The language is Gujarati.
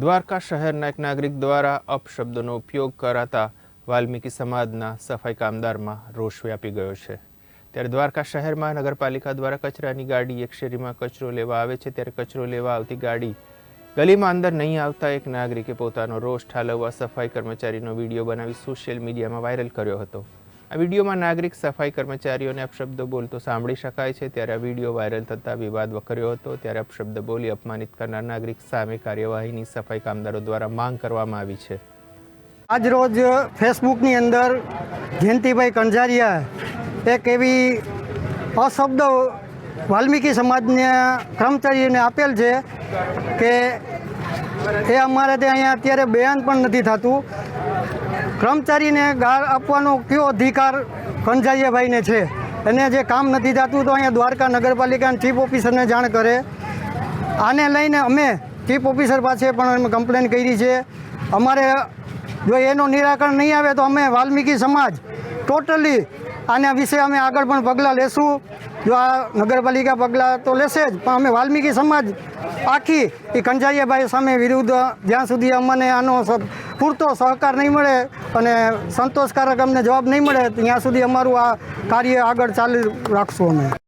દ્વારકા શહેરના એક નાગરિક દ્વારા અપશબ્દોનો ઉપયોગ કરાતા વાલ્મીકી સમાજના સફાઈ કામદારમાં રોષ વ્યાપી ગયો છે. ત્યારે દ્વારકા શહેરમાં નગરપાલિકા દ્વારા કચરાની ગાડી એક શેરીમાં કચરો લેવા આવે છે, ત્યારે કચરો લેવા આવતી ગાડી ગલીમાં અંદર નહીં આવતા એક નાગરિકે પોતાનો રોષ ઠાલવવા સફાઈ કર્મચારીનો વીડિયો બનાવી સોશિયલ મીડિયામાં વાયરલ કર્યો હતો. આ વિડીયોમાં નાગરિક સફાઈ કર્મચારીઓને અપશબ્દો બોલતો સાંભળી શકાય છે. ત્યારે આ વીડિયો વાયરલ થતાં વિવાદ વકર્યો હતો. ત્યારે અપશબ્દ બોલી અપમાનિત કરનાર નાગરિક સામે કાર્યવાહીની સફાઈ કામદારો દ્વારા માંગ કરવામાં આવી છે. આજ રોજ ફેસબુકની અંદર જયંતિભાઈ કંજારિયા એક એવી અશબ્દ વાલ્મીકી સમાજના કર્મચારીઓને આપેલ છે કે એ અમારે ત્યાં અહીંયા અત્યારે બયાન પણ નથી થતું. કર્મચારીને ગાળ આપવાનો કયો અધિકાર કંજારિયાભાઈને છે? એને જે કામ નથી થતું તો અહીંયા દ્વારકા નગરપાલિકાના ચીફ ઓફિસરને જાણ કરે. આને લઈને અમે ચીફ ઓફિસર પાસે પણ અમે કમ્પ્લેન કરી છે. અમારે જો એનું નિરાકરણ નહીં આવે તો અમે વાલ્મીકી સમાજ ટોટલી આના વિશે અમે આગળ પણ પગલાં લેશું. જો આ નગરપાલિકા પગલાં તો લેશે જ, પણ અમે વાલ્મીકી સમાજ આખી એ કંજારિયાભાઈ સામે વિરુદ્ધ જ્યાં સુધી અમને આનો પૂરતો સહકાર નહીં મળે અને સંતોષકારક અમને જવાબ નહીં મળે, ત્યાં સુધી અમારું આ કાર્ય આગળ ચાલુ રાખશું અમે.